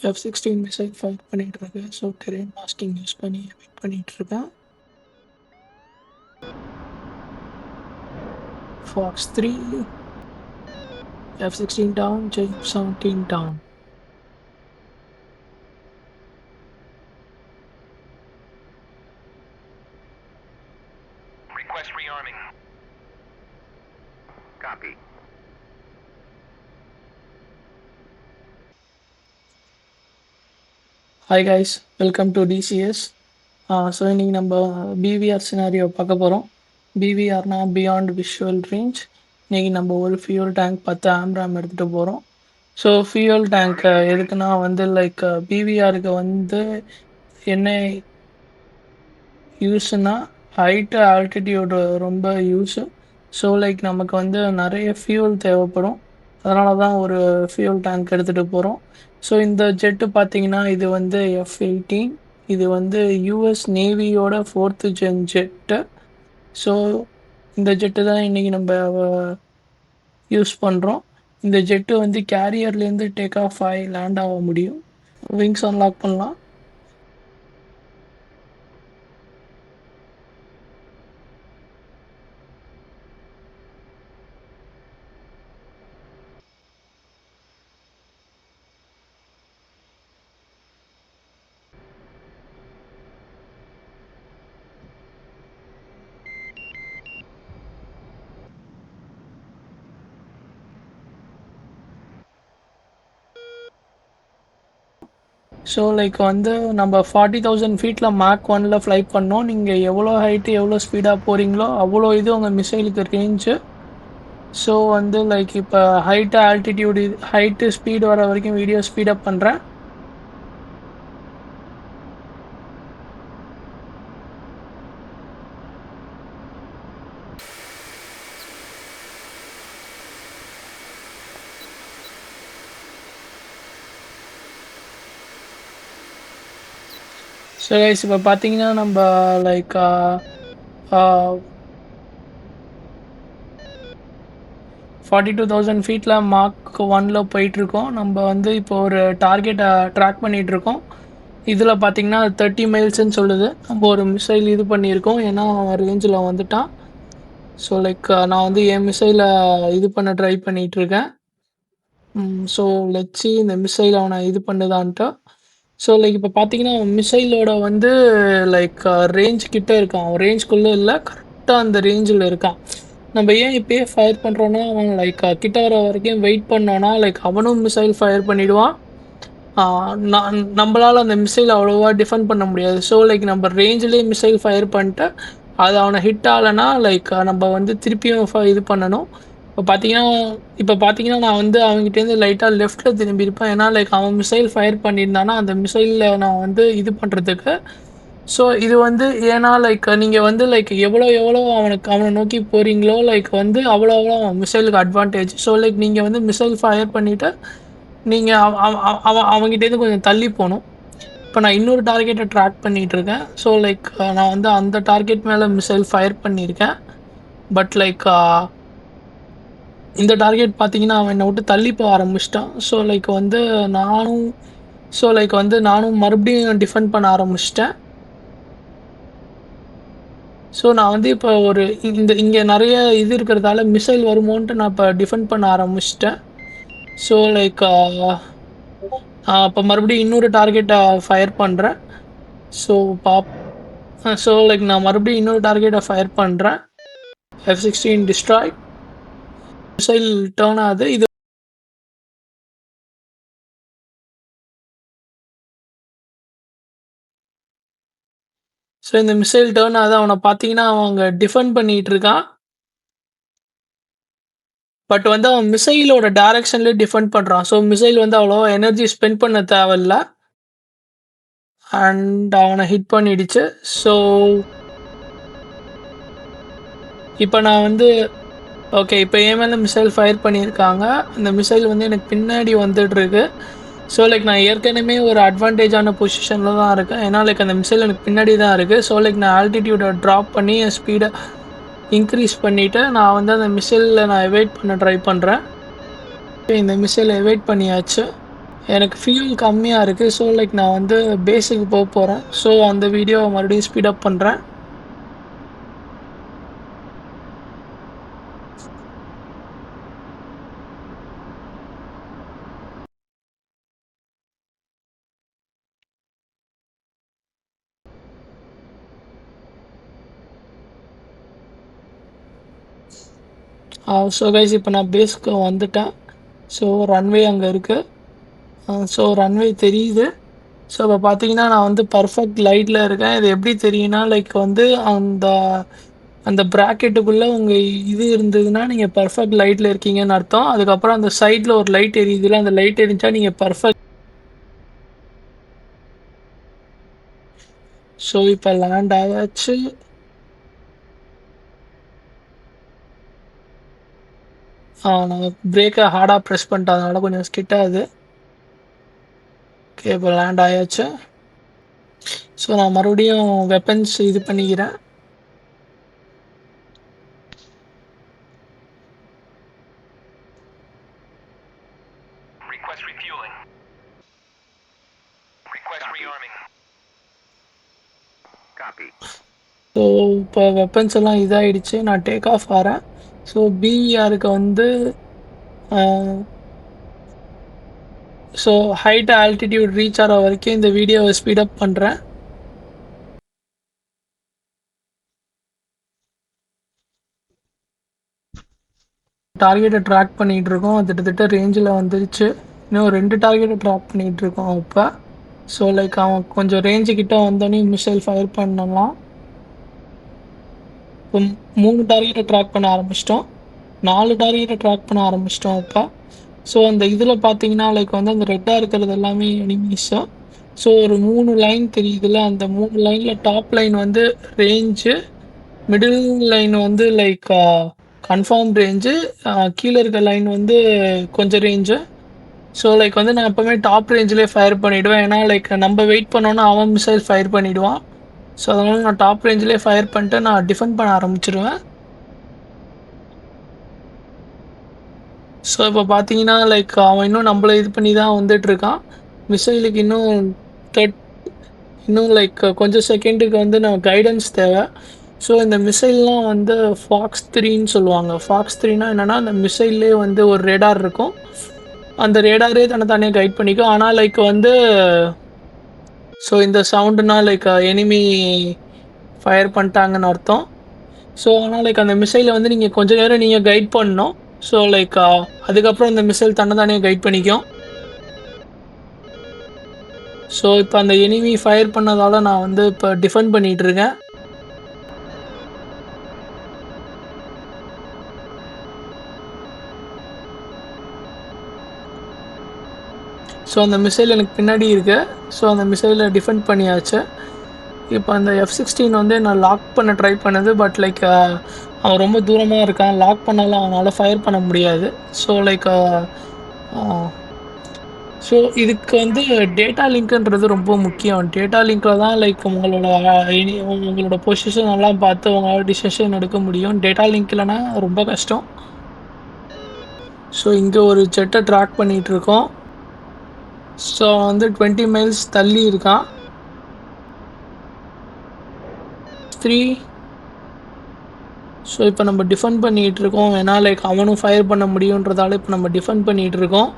F sixteen missile fire பண்ணிட்டு இருக்கு so terrain masking use பண்ணி வெயிட் பண்ணிட்டு இருக்கேன் fox three F sixteen down J seventeen down Request rearming. Copy. Hi guys welcome to TCS so இன்றைக்கி நம்ம PVR scenario பார்க்க போகிறோம் பிவிஆர்னா beyond visual range இன்றைக்கி நம்ம ஒரு ஃபியூல் டேங்க் பத்து ஆம்ராம் எடுத்துகிட்டு போகிறோம் ஸோ ஃபியூல் டேங்க் எதுக்குன்னா வந்து லைக் பிவிஆருக்கு வந்து என்ன யூஸ்னா ஹைட்டு ஆல்டிடியூடு ரொம்ப யூஸு ஸோ லைக் நமக்கு வந்து நிறைய ஃபியூல் தேவைப்படும். அதனால தான் ஒரு ஃபியூல் டேங்க் எடுத்துகிட்டு போகிறோம் ஸோ இந்த ஜெட்டு பார்த்தீங்கன்னா இது வந்து எஃப் எயிட்டீன் இது வந்து யூஎஸ் நேவியோட ஃபோர்த்து ஜென் ஜெட்டு ஸோ இந்த ஜெட்டு தான் இன்றைக்கி நம்ம யூஸ் பண்ணுறோம் இந்த ஜெட்டு வந்து கேரியர்லேருந்து டேக் ஆஃப் ஆகி லேண்ட் ஆக முடியும். விங்ஸ் அன்லாக் பண்ணலாம். ஸோ லைக் வந்து நம்ம ஃபார்ட்டி தௌசண்ட் ஃபீட்டில் மேக் ஒனில் ஃப்ளை பண்ணோம். நீங்கள் எவ்வளோ ஹைட்டு எவ்வளோ ஸ்பீடாக போகிறீங்களோ அவ்வளோ இது உங்கள் மிசைலுக்கு ரேஞ்சு ஸோ வந்து லைக் இப்போ ஹைட்டு ஆல்டிடியூடு ஹைட்டு ஸ்பீடு வர வரைக்கும் வீடியோ ஸ்பீடப் பண்ணுறேன் ஸோ கைஸ் இப்போ பார்த்தீங்கன்னா நம்ம லைக் ஃபார்ட்டி டூ தௌசண்ட் ஃபீட்டில் மார்க் ஒனில் போயிட்டுருக்கோம். நம்ம வந்து இப்போ ஒரு டார்கெட்டை ட்ராக் பண்ணிகிட்ருக்கோம் இதில் பார்த்தீங்கன்னா தேர்ட்டி மைல்ஸ்ன்னு சொல்லுது. நம்ம ஒரு மிசைல் இது பண்ணியிருக்கோம். ஏன்னா அவன் ரேஞ்சில் வந்துட்டான் ஸோ லைக் uh, நான் வந்து என் மிசைலை இது பண்ண ட்ரை பண்ணிகிட்ருக்கேன் ஸோ லெட்ஸி இந்த மிசைல் அவனை இது பண்ணுதான்ட்டு. ஸோ லைக் இப்போ பார்த்தீங்கன்னா மிசைலோட வந்து லைக் ரேஞ்ச் uh, கிட்ட இருக்கான். அவன் ரேஞ்ச்குள்ளே இல்லை கரெக்டாக அந்த ரேஞ்சில் இருக்கான். நம்ம ஏன் இப்போயே ஃபயர் பண்ணுறோன்னா அவன் லைக் uh, கிட்ட வர வரைக்கும் வெயிட் பண்ணோன்னா லைக் அவனும் மிசைல் ஃபயர் பண்ணிவிடுவான் நான் நம்மளால் அந்த மிசைல் அவ்வளோவா டிஃபெண்ட் பண்ண முடியாது. ஸோ லைக் நம்ம ரேஞ்சிலே மிசைல் ஃபயர் பண்ணிட்டு அது அவனை ஹிட் ஆகலைன்னா லைக் uh, நம்ம வந்து திருப்பியும் இது பண்ணணும். இப்போ பார்த்தீங்கன்னா இப்போ பார்த்தீங்கன்னா நான் வந்து அவங்ககிட்டேருந்து லைட்டாக லெஃப்ட்டில் திரும்பியிருப்பேன். ஏன்னா லைக் அவன் மிசைல் ஃபயர் பண்ணியிருந்தானா அந்த மிசைலில் நான் வந்து இது பண்ணுறதுக்கு ஸோ இது வந்து ஏன்னா லைக் நீங்கள் வந்து லைக் எவ்வளோ எவ்வளோ அவனுக்கு அவனை நோக்கி போகிறீங்களோ லைக் வந்து அவ்வளோ அவ்வளோ அவன் மிசைலுக்கு அட்வான்டேஜ் ஸோ லைக் நீங்கள் வந்து மிசைல் ஃபயர் பண்ணிவிட்டு நீங்கள் அவன் அவங்ககிட்டேருந்து கொஞ்சம் தள்ளி போகணும் இப்போ நான் இன்னொரு டார்கெட்டை ட்ராக் பண்ணிகிட்டு இருக்கேன் ஸோ லைக் நான் வந்து அந்த டார்கெட் மேலே மிசைல் ஃபயர் பண்ணியிருக்கேன். பட் லைக் இந்த டார்கெட் பார்த்தீங்கன்னா அவன் என்னை விட்டு தள்ளி போக ஆரம்பிச்சிட்டான். ஸோ லைக் வந்து நானும் ஸோ லைக் வந்து நானும் மறுபடியும் டிஃபெண்ட் பண்ண ஆரம்பிச்சிட்டேன். ஸோ நான் வந்து இப்போ ஒரு இந்த இங்கே நிறைய இது இருக்கிறதால மிசைல் வருமோன்ட்டு நான் இப்போ டிஃபெண்ட் பண்ண ஆரம்பிச்சிட்டேன். ஸோ லைக் இப்போ மறுபடியும் இன்னொரு டார்கெட்டை ஃபயர் பண்ணுறேன் ஸோ பாப் ஸோ லைக் நான் மறுபடியும் இன்னொரு டார்கெட்டை ஃபயர் பண்ணுறேன் F sixteen destroy missile turn ஆகுது. இது ஸோ இந்த மிசைல் டேர்ன் ஆகுது. அவனை பார்த்தீங்கன்னா அவன் அங்கே டிஃபெண்ட் பண்ணிட்டு இருக்கான். பட் வந்து அவன் மிசைலோட டைரக்ஷன்லேயே டிஃபெண்ட் பண்ணுறான் ஸோ மிசைல் வந்து அவ்வளோ எனர்ஜி ஸ்பெண்ட் பண்ண தேவையில்ல. அண்ட் அவனை ஹிட் பண்ணிடுச்சு. ஸோ இப்போ நான் வந்து ஓகே இப்போ என் மேலே மிசைல் ஃபயர் பண்ணியிருக்காங்க. அந்த மிசைல் வந்து எனக்கு பின்னாடி வந்துட்டுருக்கு. ஸோ லைக் நான் ஏற்கனவே ஒரு அட்வான்டேஜான பொசிஷனில் தான் இருக்கேன். ஏன்னா லைக் அந்த மிசைல் எனக்கு பின்னாடி தான் இருக்குது ஸோ லைக் நான் ஆல்டிடியூடை ட்ராப் பண்ணி என் ஸ்பீடை இன்க்ரீஸ் பண்ணிவிட்டு நான் வந்து அந்த மிசைலில் நான் எவைட் பண்ண ட்ரை பண்ணுறேன் இந்த மிசைலை எவைட் பண்ணியாச்சு. எனக்கு ஃபியூல் கம்மியாக இருக்குது ஸோ லைக் நான் வந்து பேஸுக்கு போக போகிறேன் ஸோ அந்த வீடியோவை மறுபடியும் ஸ்பீடப் பண்ணுறேன் ஸோ கைஸ் இப்போ நான் பேஸ்க்கு வந்துட்டேன். ஸோ ரன்வே அங்கே இருக்குது ஸோ ரன்வே தெரியுது. ஸோ இப்போ பார்த்தீங்கன்னா நான் வந்து பர்ஃபெக்ட் லைட்டில் இருக்கேன். இது எப்படி தெரியும்னா லைக் வந்து அந்த அந்த ப்ராக்கெட்டுக்குள்ளே உங்கள் இது இருந்ததுன்னா நீங்கள் பர்ஃபெக்ட் லைட்டில் இருக்கீங்கன்னு அர்த்தம். அதுக்கப்புறம் அந்த சைடில் ஒரு லைட் எரியுதுல அந்த லைட் எரிஞ்சா நீங்கள் பர்ஃபெக்ட் ஸோ இப்போ லேண்ட் ஆயாச்சு. நான் பிரேக்கை ஹார்டாக ப்ரெஸ் பண்ணிட்டேன் கொஞ்சம் ஸ்கிட்டாக ஆகுது ஓகே இப்போ லேண்ட் ஆயாச்சு. ஸோ நான் மறுபடியும் வெப்பன்ஸ் இது பண்ணிக்கிறேன். ஸோ இப்போ வெப்பன்ஸ் எல்லாம் இதாகிடுச்சு நான் டேக் ஆஃப் ஆகிறேன் ஸோ பிஆருக்கு வந்து ஸோ ஹைட் ஆல்டிடியூட் ரீச் ஆகிற வரைக்கும் இந்த வீடியோவை ஸ்பீடப் பண்ணுறேன் டார்கெட்டை ட்ராக் பண்ணிகிட்டு இருக்கோம். கிட்டத்தட்ட ரேஞ்சில் வந்துருச்சு. இன்னும் ரெண்டு டார்கெட்டை ட்ராக் பண்ணிகிட்டு இருக்கோம் இப்போ. ஸோ லைக் அவன் கொஞ்சம் ரேஞ்சு கிட்டே வந்தோடனே மிசைல் ஃபயர் பண்ணலாம். இப்போ மூணு டார்கெட்டை ட்ராக் பண்ண ஆரம்பிச்சிட்டோம். நாலு டார்கெட்டை ட்ராக் பண்ண ஆரம்பிச்சிட்டோம் அப்பா. ஸோ அந்த இதில் பார்த்தீங்கன்னா லைக் வந்து அந்த ரெட்டாக இருக்கிறது எல்லாமே எனிமீஸும் ஸோ ஒரு மூணு லைன் தெரியுதுல்ல அந்த மூணு லைனில் டாப் லைன் வந்து ரேஞ்சு மிடில் லைன் வந்து லைக் கன்ஃபார்ம் ரேஞ்சு கீழே இருக்க லைன் வந்து கொஞ்சம் ரேஞ்சு ஸோ லைக் வந்து நான் எப்போவுமே டாப் ரேஞ்சிலே ஃபயர் பண்ணிவிடுவேன் ஏன்னா லைக் நம்ம வெயிட் பண்ணோன்னா அவன் மிசைல் ஃபயர் பண்ணிவிடுவான் ஸோ அதனால் நான் டாப் ரேஞ்சிலே ஃபயர் பண்ணிட்டு நான் டிஃபெண்ட் பண்ண ஆரம்பிச்சிருவேன். ஸோ இப்போ பார்த்தீங்கன்னா லைக் அவன் இன்னும் நம்மளை இது பண்ணி தான் வந்துட்டுருக்கான் மிசைலுக்கு இன்னும் தேர்ட் இன்னும் லைக் கொஞ்சம் செகண்டுக்கு வந்து நம்ம கைடன்ஸ் தேவை. ஸோ இந்த மிசைல்லாம் வந்து ஃபாக்ஸ் த்ரீன்னு சொல்லுவாங்க. ஃபாக்ஸ் த்ரீனா என்னென்னா அந்த மிசைல்லே வந்து ஒரு ரேடார் இருக்கும். அந்த ரேடாரே தன்னை தானே கைட் பண்ணிக்கும். ஆனால் லைக் வந்து ஸோ இந்த சவுண்டுனா லைக் எனிமி ஃபயர் பண்ணிட்டாங்கன்னு அர்த்தம். ஸோ ஆனால் லைக் அந்த மிசைலை வந்து நீங்கள் கொஞ்ச நேரம் நீங்கள் கைட் பண்ணணும். ஸோ லைக் uh, அதுக்கப்புறம் இந்த மிசைல் தன்னை தானே கைட் பண்ணிக்கும். ஸோ இப்போ அந்த எனிமி ஃபயர் பண்ணதால் நான் வந்து இப்போ டிஃபெண்ட் பண்ணிகிட்ருக்கேன் ஸோ அந்த மிசைல் எனக்கு பின்னாடி இருக்கு. ஸோ அந்த மிசைலை டிஃபெண்ட் பண்ணியாச்சு. இப்போ அந்த எஃப் சிக்ஸ்டீன் வந்து நான் லாக் பண்ண ட்ரை பண்ணது பட் லைக் அவன் ரொம்ப தூரமாக இருக்கான். லாக் பண்ணாலும் அவனால் ஃபயர் பண்ண முடியாது. ஸோ லைக் ஸோ இதுக்கு வந்து டேட்டா லிங்க்ன்றது ரொம்ப முக்கியம். டேட்டா லிங்க்கில் தான் லைக் உங்களோட இனி- உங்களோட பொசிஷன் எல்லாம் பார்த்து உங்களால் டிசிஷன் எடுக்க முடியும். டேட்டா லிங்க் இல்லைன்னா ரொம்ப கஷ்டம். ஸோ இங்கே ஒரு ஜெட்டை ட்ராக் பண்ணிகிட்டு இருக்கோம். ஸோ வந்து டுவெண்ட்டி மைல்ஸ் தள்ளி இருக்கான் த்ரீ ஸோ இப்போ நம்ம டிஃபெண்ட் பண்ணிகிட்டு இருக்கோம். ஏன்னா லைக் அவனும் ஃபயர் பண்ண முடியுன்றதால இப்போ நம்ம டிஃபெண்ட் பண்ணிகிட்டு இருக்கோம்.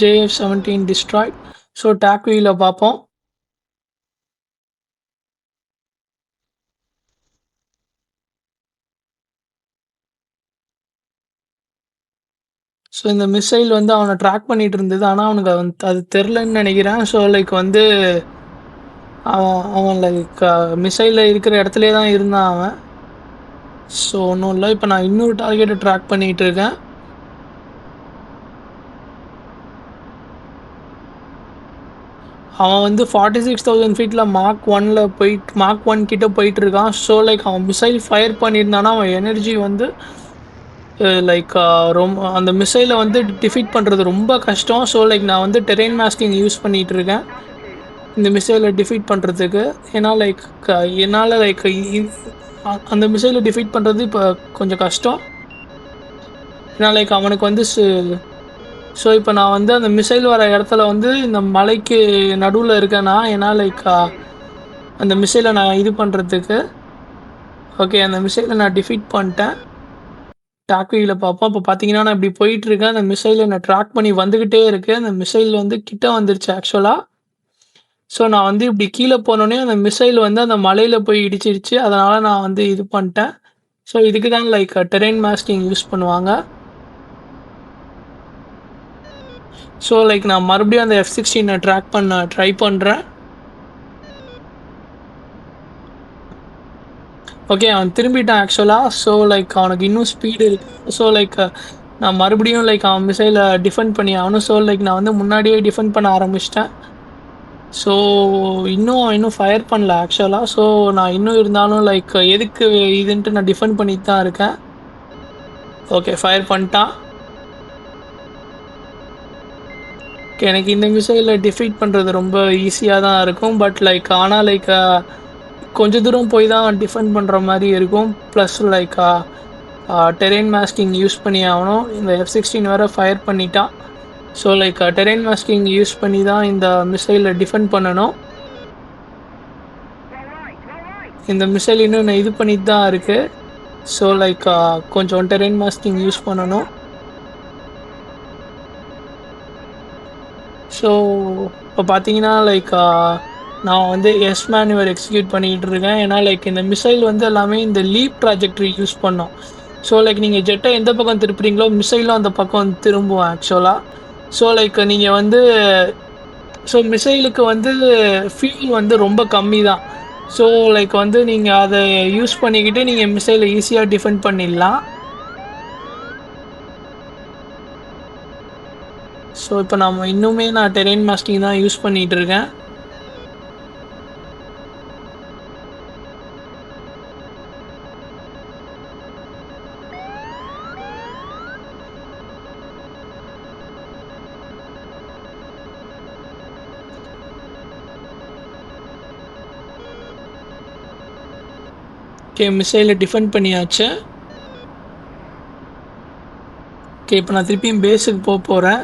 ஜேஎஃப் செவன்டீன் ஸோ டேக் வியூவில் பார்ப்போம் ஸோ இந்த மிசைல் வந்து அவனை ட்ராக் பண்ணிட்டு இருந்தது. ஆனால் அவனுக்கு அவன் அது தெரிலன்னு நினைக்கிறேன். ஸோ லைக் வந்து அவன் அவன் லைக் மிசைலில் இருக்கிற இடத்துலே தான் இருந்தான் அவன். ஸோ ஒன்றும் இல்லை. இப்போ நான் இன்னொரு டார்கெட்டை ட்ராக் பண்ணிகிட்டு இருக்கேன். அவன் வந்து ஃபார்ட்டி சிக்ஸ் தௌசண்ட் ஃபீட்டில் மார்க் ஒனில் போயிட்டு மார்க் ஒன் கிட்டே போயிட்டு இருக்கான் ஸோ லைக் அவன் மிசைல் ஃபயர் பண்ணியிருந்தானா அவன் எனர்ஜி வந்து லைக் ரொம்ப அந்த மிசைலை வந்து டிஃபீட் பண்ணுறது ரொம்ப கஷ்டம். ஸோ லைக் நான் வந்து டெரெயின் மாஸ்கிங் யூஸ் பண்ணிகிட்டு இருக்கேன் இந்த மிசைலை டிஃபீட் பண்ணுறதுக்கு ஏன்னா லைக் என்னால் லைக் அந்த மிசைலை டிஃபீட் பண்ணுறது இப்போ கொஞ்சம் கஷ்டம். ஏன்னா லைக் அவனுக்கு வந்து ஸோ இப்போ நான் வந்து அந்த மிசைல் வர இடத்துல வந்து இந்த மலைக்கு நடுவில் இருக்கேன்னா ஏன்னா லைக் அந்த மிசைலை நான் இது பண்ணுறதுக்கு ஓகே அந்த மிசைலை நான் டிஃபீட் பண்ணிட்டேன். டாக்வியில் பார்ப்போம். இப்போ பார்த்தீங்கன்னா நான் இப்படி போயிட்டுருக்கேன் அந்த மிசைலை நான் ட்ராக் பண்ணி வந்துக்கிட்டே இருக்கேன் அந்த மிசைல் வந்து கிட்ட வந்துருச்சு ஆக்சுவலாக ஸோ நான் வந்து இப்படி கீழே போனோடனே அந்த மிசைல் வந்து அந்த மலையில் போய் இடிச்சிருச்சு. அதனால் நான் வந்து இது பண்ணிட்டேன். ஸோ இதுக்கு தான் லைக் டெரெயின் மாஸ்கிங் யூஸ் பண்ணுவாங்க. ஸோ லைக் நான் மறுபடியும் அந்த எஃப் சிக்ஸ்டீனை ட்ராக் பண்ண ட்ரை பண்ணுறேன் ஓகே அவன் திரும்பிட்டான் ஆக்சுவலாக ஸோ லைக் அவனுக்கு இன்னும் ஸ்பீடு இருக்குது ஸோ லைக் நான் மறுபடியும் லைக் அவன் மிசைலை டிஃபெண்ட் பண்ணி ஆகணும். ஸோ லைக் நான் வந்து முன்னாடியே டிஃபெண்ட் பண்ண ஆரம்பிச்சிட்டேன். ஸோ இன்னும் இன்னும் ஃபயர் பண்ணல ஆக்சுவலாக ஸோ நான் இன்னும் இருந்தாலும் லைக் எதுக்கு இதுன்ட்டு நான் டிஃபெண்ட் பண்ணிட்டு தான் இருக்கேன். ஓகே ஃபயர் பண்ணிட்டான். எனக்கு இந்த மிசைலில் டிஃபீட் பண்ணுறது ரொம்ப ஈஸியாக தான் இருக்கும். பட் லைக் ஆனால் லைக் கொஞ்ச தூரம் போய் தான் டிஃபெண்ட் பண்ணுற மாதிரி இருக்கும். Plus like terrain masking use பண்ணி ஆகணும். இந்த எஃப் சிக்ஸ்டீன் வேறு ஃபயர் பண்ணிட்டான் so like terrain masking use பண்ணி தான் இந்த மிசைலை டிஃபெண்ட் பண்ணணும். இந்த மிசைல் இன்னும் நான் இது பண்ணிட்டு தான் இருக்குது ஸோ லைக் கொஞ்சம் டெரெயின் மாஸ்கிங் யூஸ் பண்ணணும். ஸோ இப்போ பார்த்தீங்கன்னா லைக் uh, நான் வந்து எஸ் மேனுவர் எக்ஸிக்யூட் பண்ணிக்கிட்டு இருக்கேன். ஏன்னா லைக் இந்த மிசைல் வந்து எல்லாமே இந்த லீப் ப்ராஜெக்ட் யூஸ் பண்ணோம். ஸோ லைக் நீங்கள் ஜெட்டை எந்த பக்கம் திருப்புறீங்களோ மிசைலும் அந்த பக்கம் திரும்புவோம் ஆக்சுவலாக ஸோ லைக் நீங்கள் வந்து ஸோ மிசைலுக்கு வந்து ஃபியூல் வந்து ரொம்ப கம்மி தான் ஸோ லைக் வந்து நீங்கள் அதை யூஸ் பண்ணிக்கிட்டு நீங்கள் மிசைலை ஈஸியாக டிஃபெண்ட் பண்ணிடலாம். ஸோ இப்போ நம்ம இன்னுமே நான் டெரெயின் மாஸ்டிங் தான் யூஸ் பண்ணிகிட்டு இருக்கேன். ஓகே மிசைலை டிஃபெண்ட் பண்ணியாச்சு. ஓகே இப்போ நான் திருப்பியும் பேஸுக்கு போக போகிறேன்